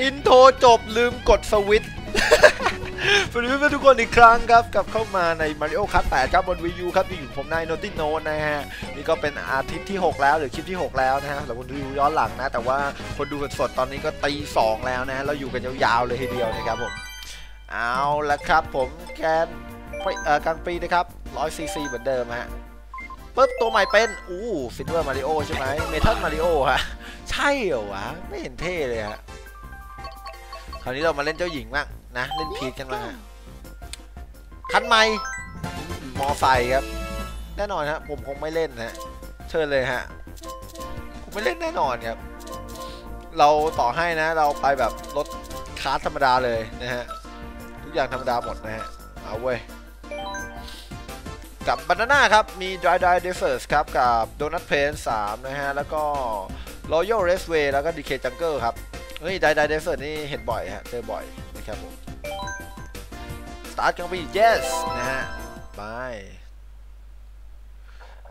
อินโทรจบลืมกดสวิตช์สวัสดีเพื่อนทุกคนอีกครั้งครับกับเข้ามาใน Mario Kart 8ครับบน Wii U ครับอยู่ผมนายโนติโนนะฮะนี่ก็เป็นอาทิตย์ที่ 6 แล้วหรือคลิปที่ 6 แล้วนะฮะสำหรับคนดูย้อนหลังนะ แต่ว่าคนดูสดๆตอนนี้ก็ตี2แล้วนะ เราอยู่กันยาวๆเลยทีเดียวนะครับผม เอาละครับผมแกนเอ่อกลางปีนะครับ100ซีซีเหมือนเดิมฮะปุ๊บตัวใหม่เป็น อู้ฟินเวอร์มาริโอใช่ไหมเมทัลมาริโอฮะ ใช่เหรอวะ ไม่เห็นเท่เลยฮะ คราวนี้เรามาเล่นเจ้าหญิงบ้างนะเล่นพีทกันบ้างฮะคันใหม่มอไซค์ครับ แน่นอนฮะผมคงไม่เล่นฮะเชิญเลยฮะผมไม่เล่นแน่นอนครับ เราต่อให้นะ เราไปแบบรถคาร์ทธรรมดาเลยนะฮะทุกอย่างธรรมดาหมดนะฮะเอาเว้ยกับบานาน่าครับ มี Dry Dry Desert ครับ กับ Donut Paint 3นะฮะ แล้วก็ Royal Raceway แล้วก็ DK Jungle ครับ เฮ้ย Dry Dry Desert นี่เห็นบ่อยฮะเจอบ่อยนะครับผม Start กันไป yes นะฮะไป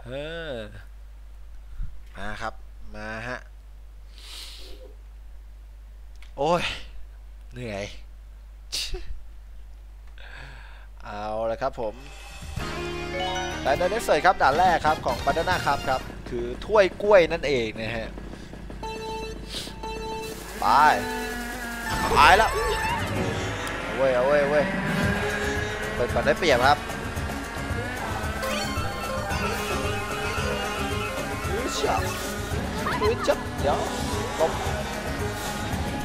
เออมาครับมาฮะโอ้ยเหนื่อยเอาละครับผมด่านได้เสยครับด่านแรกครับของบานาน่าครับครับ คือถ้วยกล้วยนั่นเองนะฮะ ไปไปแล้วเว้ยเว้ยเว้ยเปิดก่อนได้เปรียบครับอือจับอือจับเดี๋ยวตบ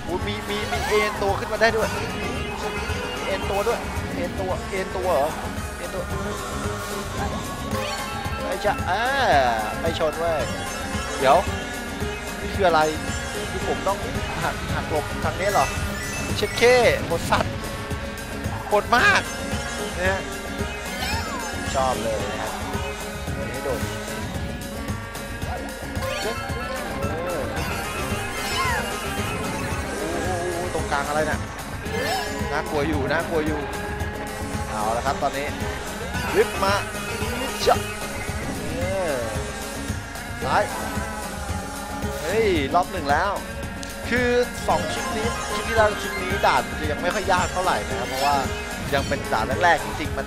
อุ้ยมีมีมีเอ็นตัวขึ้นมาได้ด้วยเอ็นตัวด้วยเอ็นตัวเอ็นตัวเหรอเอ็นตัวไอ้จะอ่าไปชนเว้ยเดี๋ยวนี่คืออะไรที่ผมต้อง หักหักหลบทางนี้เหรอ เช็ดเคโคตรสัตว์โคตรมากนะฮะชอบเลยนะครับให้โดนเจ๊เออโอ้โหตรงกลางอะไรน่ะน่ากลัวอยู่น่ากลัวอยู่ เอาละครับตอนนี้ริบมาจะซ้าย เฮ้ยรอบหนึ่งแล้ว คือ2คลิปนี้คลิปที่แล้วคลิปนี้ด่านจะยังไม่ค่อยยากเท่าไหร่นะครับเพราะว่ายังเป็นด่านแรกๆจริงๆมัน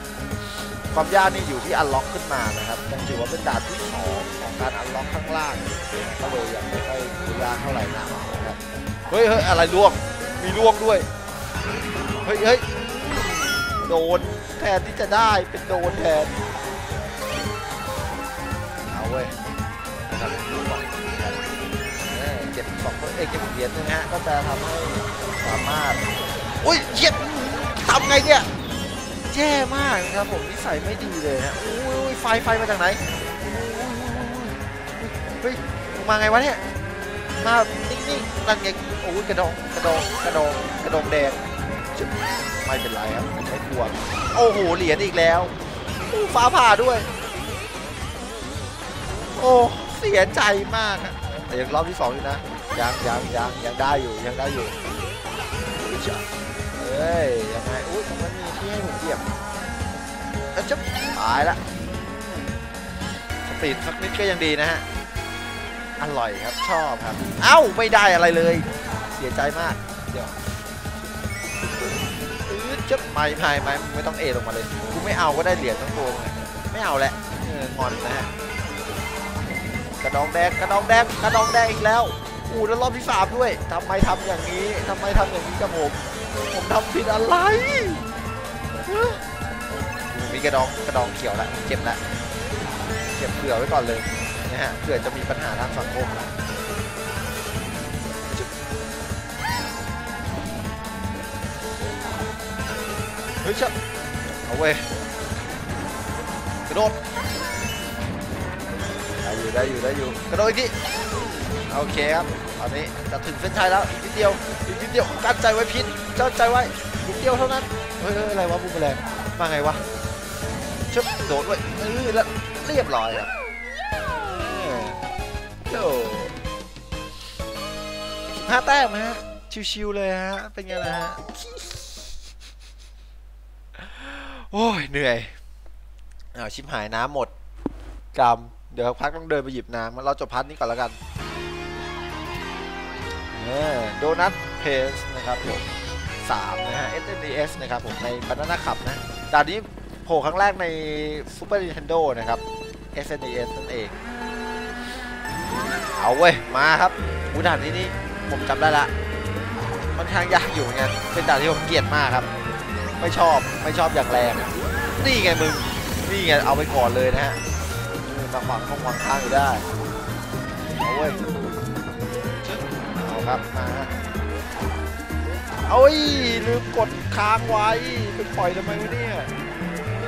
ความยากนี่อยู่ที่อันล็อกขึ้นมานะครับยังถือว่าเป็นด่านที่สองของการอันล็อกข้างล่างก็เลยยังไม่ค่อยยากเท่าไหร่นักนะครับเฮ้ยเฮ้ยอะไรล่วงมีล่วงด้วยเฮ้ยเฮ้ยโดนแทนที่จะได้เป็นโดนแทนเอาเว้ยนะครับดู ก่อนนะครับเออเก็บสองเอ้ยเก็บเหรียญนึงฮะก็จะทำให้สามารถอุ้ยเย็ดทำไงเนี่ยแย่มากนะครับผมนิสัยไม่ดีเลยฮะอุ้ยไฟไฟมาจากไหนเฮ้ยมาไงวะเนี่ยมานิ่งๆนั่นไงโอ้ยกระดองกระดองกระดองกระดองแดงไม่เป็นไรครับไม่กลัวโอ้โหเหรียญอีกแล้วฟ้าผ่าด้วย โอ้เสียใจมากอะ แต่ยังรอบที่สองอยู่นะ ยังยังยังยังได้อยู่ยังได้อยู่อุ๊ยจ้ะเอ้ยยังไงอุ้ยตรงนั้นมีที่ให้ผมเหยียบแล้วจะตายละสปีดสักนิดก็ยังดีนะฮะอร่อยครับชอบครับ เอ้าไม่ได้อะไรเลย เสียใจมากเดี๋ยวอื้อจะไม่ไม่ไม่ไม่ต้องเอลงมาเลยกูไม่เอาก็ได้เหรียญทั้งตัวไม่เอาแหละงอนนะฮะ กระดองแดงกระดองแดงกระดองแดงอีกแล้วอู้แล้วรอบที่สามด้วยทำไมทำอย่างนี้ทำไมทำอย่างนี้กับผมผมทำผิดอะไรมีกระดองกระดองเขียวแล้วเจ็บแล้วเก็บเผื่อไว้ก่อนเลยนะฮะเผื่อจะมีปัญหาทางสังคมเฮ้ยเชะเอาเว้ยกระโดด อยู่ได้อยู่ได้อยู่กระโดดอีกทีโอเคครับตอนนี้จะถึงเส้นชัยแล้วอีกนิดเดียวอีกนิดเดียวกั้นใจไว้พิษกั้นใจไว้นิดเดียวเท่านั้นเฮ้ยอะไรวะบูมแมลงมาไงวะชึบโดดไว้เออแล้วเรียบร้อยครับเออโอ้สิบห้าแต้มฮะชิวๆเลยฮะเป็นไงล่ะฮะโอ้ยเหนื่อยเอาชิบหายน้ำหมดกำ ดี๋ยวพักต้องเดินไปหยิบน้ำเราจบพัทนี้ก่อนแล้วกันเออโดนัท Pace นะครับผม3นะฮะ SNES นะครับผมใน Banana Cup นะด่านนี้โผล่ครั้งแรกใน Super Nintendo นะครับ SNES นั่นเอง เอาเว้ย มาครับอูด่านนี้นี่ผมจำได้ละค่อนข้างยากอยู่เหมือนกันเป็นด่านที่ผมเกลียดมากครับ ไม่ชอบไม่ชอบอย่างแรง นี่ไงมึง นี่ไงเอาไปก่อนเลยนะฮะ มาขวางข้างขวางข้างอยู่ได้เอาเว้ยเอาครับมาฮะเอาเอ้ยลืมกดค้างไว้ไปปล่อยทำไมวะเนี่ย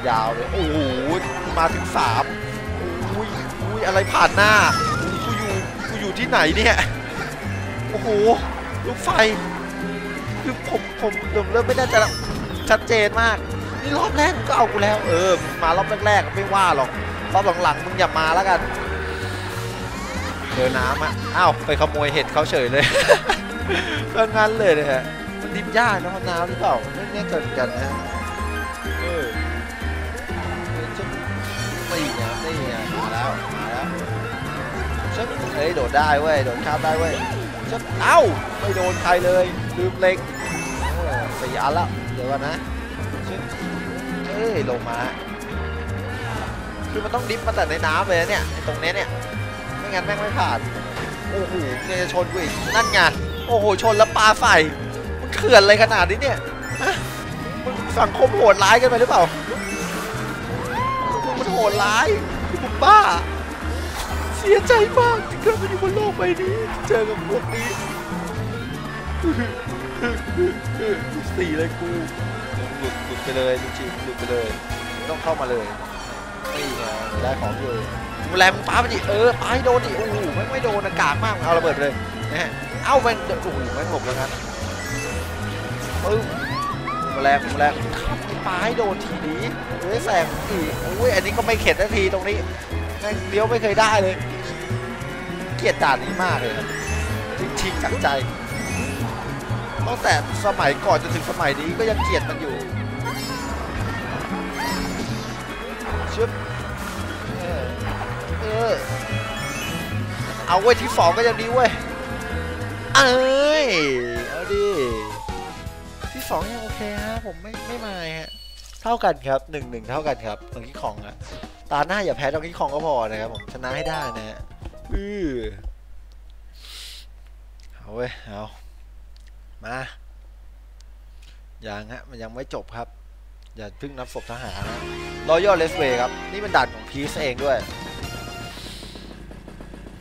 ยาวเลยโอ้โหมาถึงสามอุ้ยอุ้ยอะไรผ่านหน้ากูอยู่กูอยู่ที่ไหนเนี่ยโอ้โหลูกไฟคือผมผมผมเริ่มไม่น่ใจแล้วชัดเจนมากนี่รอบแรกก็เอากูแล้ว เออมารอบแรกๆไม่ว่าหรอก รอบหลังๆมึงอย่ามาแล้วกันเจอน้ำอะอ้าวไปขโมยเห็ดเขาเฉยเลยก็งั้นเลยนะฮะมันดิบยากนะเพราะน้ำหรือเปล่าไม่แน่ใจเหมือนกันนะฮะเออเออจะนี่ไงนี่ไงมาแล้วมาแล้วชักเฮ้ยโดดได้เว้ยโดดข้ามได้เว้ยชักเอ้าไม่โดนใครเลยลืมเล็งเออสี่อันแล้วเดี๋ยวก่อนนะชักเฮ้ยลงมา คือมันต้องดิฟมาแต่ในน้ำเลยเนี่ยตรงนี้เนี่ย ไม่งั้นแม่งไม่ผ่าน โอ้โหเนี่ยจะชนกูอีก นั่นไง โอ้โห ชนแล้วปลาใส่มันเขื่อนอะไรขนาดนี้เนี่ยฮะมึงสังคมโหดร้ายกันไปหรือเปล่ามันโหดร้ายมึงบ้า เสียใจมากที่เกิดมาอยู่บนโลกใบนี้ เจอกับพวกนี้สี่เลยกูหลุดหลุดไปเลยจริงๆหลุดไปเลยไม่ต้องเข้ามาเลย นี่ไงได้ของอยู่ดูแลมึงป้าไปดิเออป้าให้โดนดิโอ้โหไม่ไม่โดนอากาศมากเอาระเบิดเลยนะฮะเอ้าแม่งโอ้โหแม่งหลบแล้วงั้นปึ้มแรงแรงขับให้ป้าให้โดนทีนี้เฮ้ยแสงอีกโอ้ยอันนี้ก็ไม่เข็ดนาทีตรงนี้แม่งเลี้ยวไม่เคยได้เลย เกลียดด่านนี้มากเลยครับจริงๆจากใจตั้งแต่สมัยก่อนจนถึงสมัยนี้ก็ยังเกลียดมันอยู่ ชึบเออเออเอาไว้ยที่สองก็ยังดีเว้ยเอ้ยเอาดิที่สองยังโอเคฮะผมไม่ไม่มายฮะเท่ากันครับหนึ่งหนึ่งเท่ากันครับตรงที่ของอะตาหน้าอย่าแพ้ตรงที่ของก็พอนะครับผมชนะให้ได้นะฮะอือเอาเว้ยเอามายังฮะมันยังไม่จบครับ อย่าเพิ่งนับศพทหารนะ Royal r e s w a y ครับ นี่เป็นด่านของพีซเองด้วย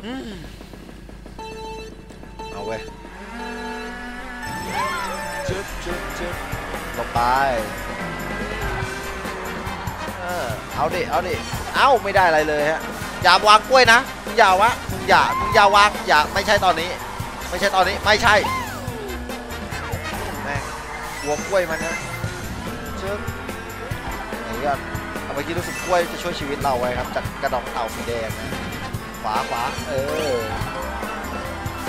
อืมเอาเว้ยจึ๊บจึ๊บจึ๊บลงไปเออเอาดิ เอาดิ เอ้าไม่ได้อะไรเลยฮะ อย่าวางกล้วยนะมึงอย่าวะมึงอย่ามึงอย่าวาง อย่า ไม่ใช่ตอนนี้ ไม่ใช่ตอนนี้ ไม่ใช่แม่งหัวกล้วยมันนะจึ๊บไหนก็ เอาเมื่อกี้รู้สึกกล้วยจะช่วยชีวิตเราไว้ครับจากกระดองเต่าสีแดงนะขวาขวาเออ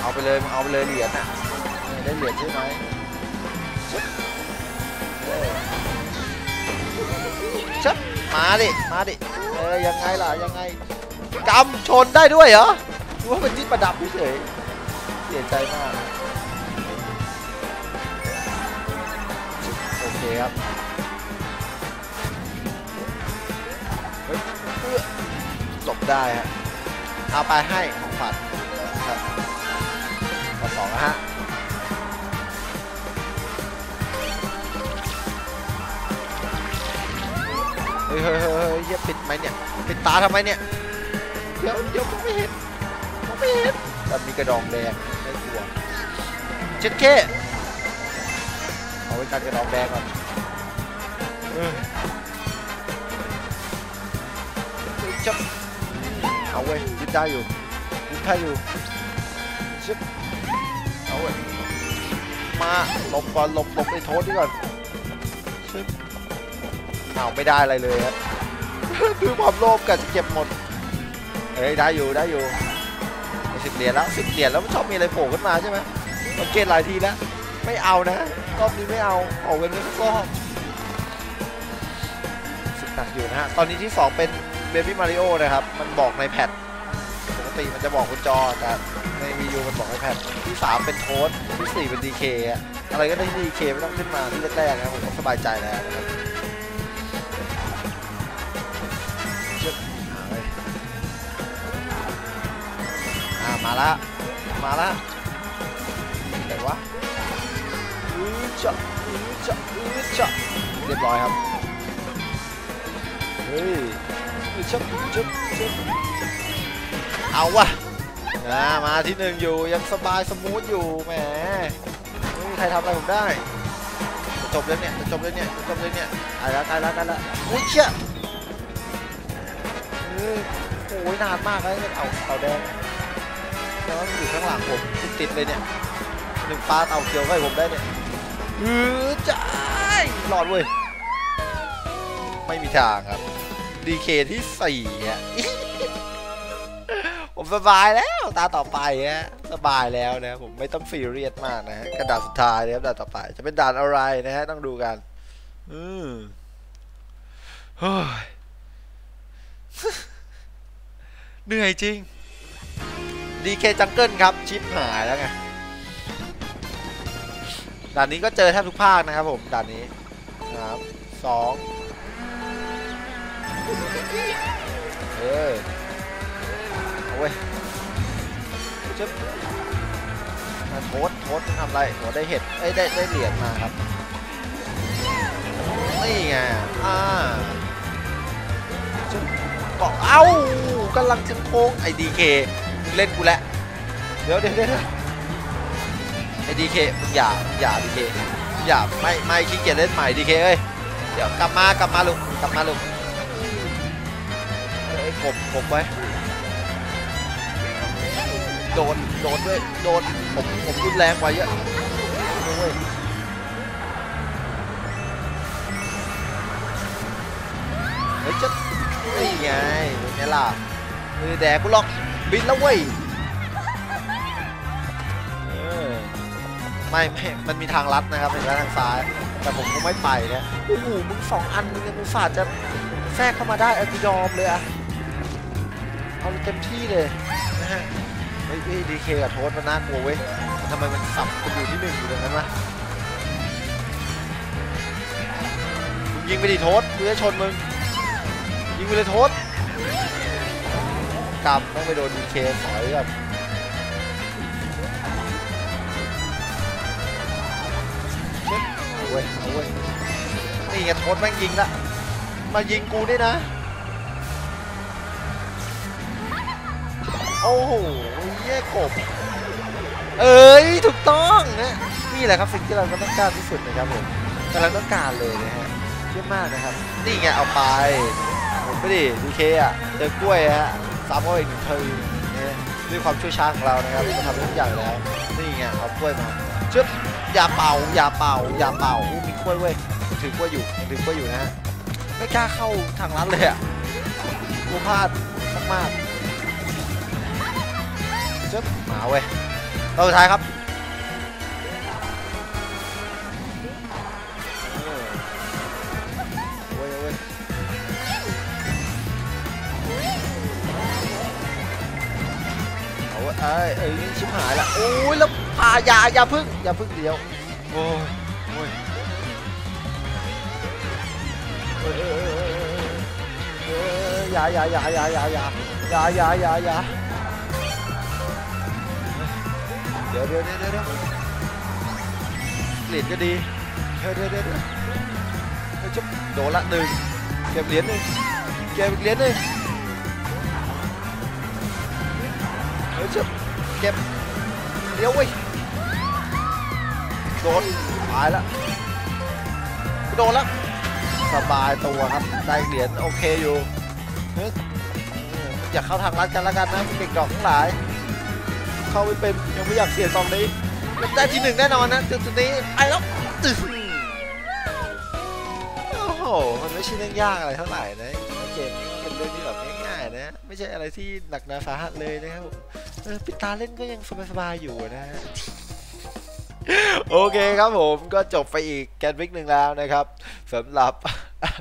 เอาไปเลยมึงเอาไปเลยเหรียญน่ะได้เหรียญใช่ไหมชึบมาดิ มาดิ เออ ยังไงล่ะ ยังไงกำชนได้ด้วยเหรอหรือว่าเป็นที่ประดับเฉยเสียใจมาก โอเคครับ เพื่อหลบได้ฮะเอาไปให้ของขวัญครับข้อสองนะฮะเฮ้ยเฮ้ยเฮ้ยเฮ้ยเหี้ยปิดไหมเนี่ยปิดตาทำไมเนี่ยเดี๋ยวเดี๋ยวผมไม่เห็นผมไม่เห็นแต่มีกระดองแดงไม่กลัวเช็ดเค้เอาไว้กันกระดองแดงก่อน จับเอาเว้ยยึดได้อยู่ยึดได้อยู่ชึบเอาเว้ยมาหลบก่อนหลบหลบไอ้โทษดีก่อนชึบเอาไม่ได้อะไรเลยครับดูความโลภกันเก็บหมดเอ้ยได้อยู่ได้อยู่สิบเหรียญแล้วสิบเหรียญแล้วมันชอบมีอะไรโผล่ขึ้นมาใช่ไหมสังเกตหลายทีแล้วไม่เอานะรอบนี้ไม่เอาออกเว้นไว้สักรอบสึกหนักอยู่นะฮะตอนนี้ที่สองเป็น เบบี้มาริโอนะครับ มันบอกในแพทปกติมันจะบอกบนจอแต่ในวีูมันบอกไอแพดที่สามเป็นโค้ดที่สี่เป็นดีเคอะไรก็ได้ดีเคไม่ต้องขึ้นมาที่แรกๆนะครับผมก็สบายใจแล้วนะครับเชื่อหาเลยอ่ามาละ มาละไหนวะอือจะอือจะอือจะเรียบร้อยครับ เฮ้ย อือจะอือจะอือจะเอาวะอ่ามาที่หนึ่งอยู่ยังสบายสมูทอยู่แหมไม่มีใครทำอะไรผมได้จะจบแล้วเนี่ยจะจบแล้วเนี่ยจะจบแล้วเนี่ยตายแล้วตายแล้วตายแล้วอุ้ยเชี่ยโอ้ยนานมากเลยเอาเต่าแดงแต่ว่ามันอยู่ข้างหลังผมติดเลยเนี่ยหนึ่งปลาเต่าเขียวให้ผมได้เนี่ยเออจ้าหลอดเว้ยไม่มีทางครับ ดีเคที่สี่อะผมสบายแล้วตาต่อไปฮะสบายแล้วนะผมไม่ต้องซีเรียสมากนะฮะกระดาษสุดท้ายนะครับด่านต่อไป จะเป็นด่านอะไรนะฮะต้องดูกัน อืมเฮ้ยเหนื่อยจริงดีเคจังเกิลครับ ชิปหายแล้วไงด่านนี้ก็เจอแทบทุกภาคนะครับผมด่านนี้นะครับสอง เออเอาเว้ยจึ๊บมาโทษโทษทำไรโหได้เห็ดเอ้ยได้ได้เหรียญมาครับนี่ไงอ่าจึ๊บบอกเอ้ากำลังจะโค้งไอ้ดีเคมึงเล่นกูแล้วเดี๋ยวเดี๋ยวเดี๋ยวไอ้ดีเคมึงอย่ามึงอย่าดีเคอย่าไม่ไม่ขี้เกียจเล่นใหม่ดีเคเอ้ยเดี๋ยวกลับมากลับมาลูกกลับมาลูก กบกบไว้โดน โดนด้วย โดน ผม ผมรุนแรงกว่าเยอะโอ้ยเฮ้ยจะนี่ไงเป็นไงล่ะมือแดกกูหรอก บินแล้วเว้ยไม่ไม่ มันมีทางลัดนะครับเห็นไหมทางซ้าย แต่ผมก็ไม่ไปนะโอ้โหมึงสองอันมึงยังอุตส่าห์จะแทรกเข้ามาได้อากูยอมเลยอะ เอาเต็มที่เลยนะฮะเฮ้ดีเคกับโทษมันน่ากลัวเว้ยทำไมมันสับกันอยู่ที่หนึ่งอยู่ตรงนั้นวะมึงยิงไปดิโทษกูจะชนมึงยิงไปเลยโทษกรรมต้องไปโดนดีเคสอยแบบเช็ดเอาเว้ยเอาเว้ยนี่ไงโทษแม่งยิงละมายิงกูด้วยนะ โอ้โหเยี่ยกบ เอ้ย ถูกต้องนะนี่แหละครับสิ่งที่เราก็ต้องการที่สุดนะครับผมกำลังต้องการเลยนะฮะเยี่ยมมากนะครับ นี่ไงเอาไปผมไปดิดีเคอะเจอกล้วยฮะซ้ำเข้าอีกหนึ่งทีนด้วยความช่วยช้าของเรานะครับเราทำทุกอย่างแล้วนี่ไงเอากล้วยมาชึบอย่าเป่าอย่าเป่าอย่าเป่าอู้มีกล้วยเว้ยถือกล้วยอยู่ถือกล้วยอยู่นะฮะไม่กล้าเข้าทางร้านเลยอะกูพลาดมากๆ จึ๊บมาเว้ยตัวสุดท้ายครับเออเว้ยเว้ยเอาเว้ยเอ้ยเอ้ยชิบหายละโอ้ยแล้วพาอย่าอย่าพึ่งอย่าพึ่งเดียวโอ้ยโอ้ยเอ้ยเอ้ยเอ้ยเอ้ยเอ้ยอย่าอย่าอย่าอย่าอย่าอย่าอย่าอย่า เดี๋ยวเดี๋ยวเดี๋ยวเดี๋ยวเหรียญก็ดีเดี๋ยวเดี๋ยวเดี๋ยวเดี๋ยวเฮ้ยจุ๊บโดนละหนึ่งเก็บเหรียญหนึ่งเก็บอีกเหรียญหนึ่งเฮ้ยจุ๊บเก็บเดี๋ยวเว้ยโดนตายละโดนละสบายตัวครับได้เหรียญโอเคอยู่เฮ้ยเอย่าเข้าทางลัดกันแล้วกันนะเด็กดอกทั้งหลาย เข้าไม่เป็นยังไม่อยากเสี่ยงตรงนี้ได้ที่หนึ่งแน่นอนนะจุดจุดนี้ไปแล้วโอ้โหมันไม่ใช่เรื่องยากอะไรเท่าไหร่นะเกมนี้เป็นเรื่องที่แบบง่ายๆนะไม่ใช่อะไรที่หนักหนาสาหัสเลยนะครับผมปิดตาเล่นก็ยังสบายๆอยู่นะโอเคครับผมก็จบไปอีกแกนวิกหนึ่งแล้วนะครับสำหรับ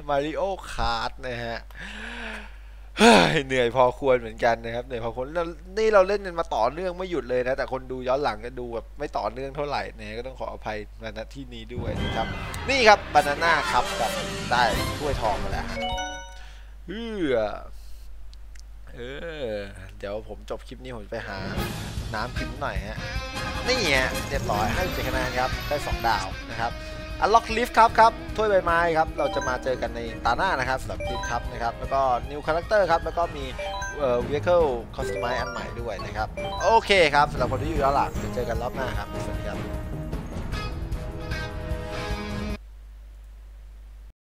Mario Kart นะฮะ เหนื่อยพอควรเหมือนกันนะครับเหนื่อยพอควรนี่เราเล่นกันมาต่อเนื่องไม่หยุดเลยนะ แต่คนดูย้อนหลังก็ดูแบบไม่ต่อเนื่องเท่าไหร่นะก็ต้องขออภัยมาณที่นี้ด้วยนะครับ นี่ครับบานาน่าครับแบบได้ถ้วยทองมาแล้วเออเออ เดี๋ยวผมจบคลิปนี้ผมไปหาน้ำกินหน่อยฮะนี่ฮะเรียบร้อยให้เจ็ดคะแนนครับได้2ดาวนะครับ อัลล็อกลิฟครับครับถ้วยใบไม้ครับเราจะมาเจอกันในตาหน้านะครับสำหรับลิฟครับนะครับแล้วก็นิวคาแรคเตอร์ครับแล้วก็มีเอ่อ vehicle customize อันใหม่ด้วยนะครับ โอเคครับสำหรับคนที่อยู่ด้านหลังเดี๋ยวเจอกันรอบหน้าครับสวัสดีครับ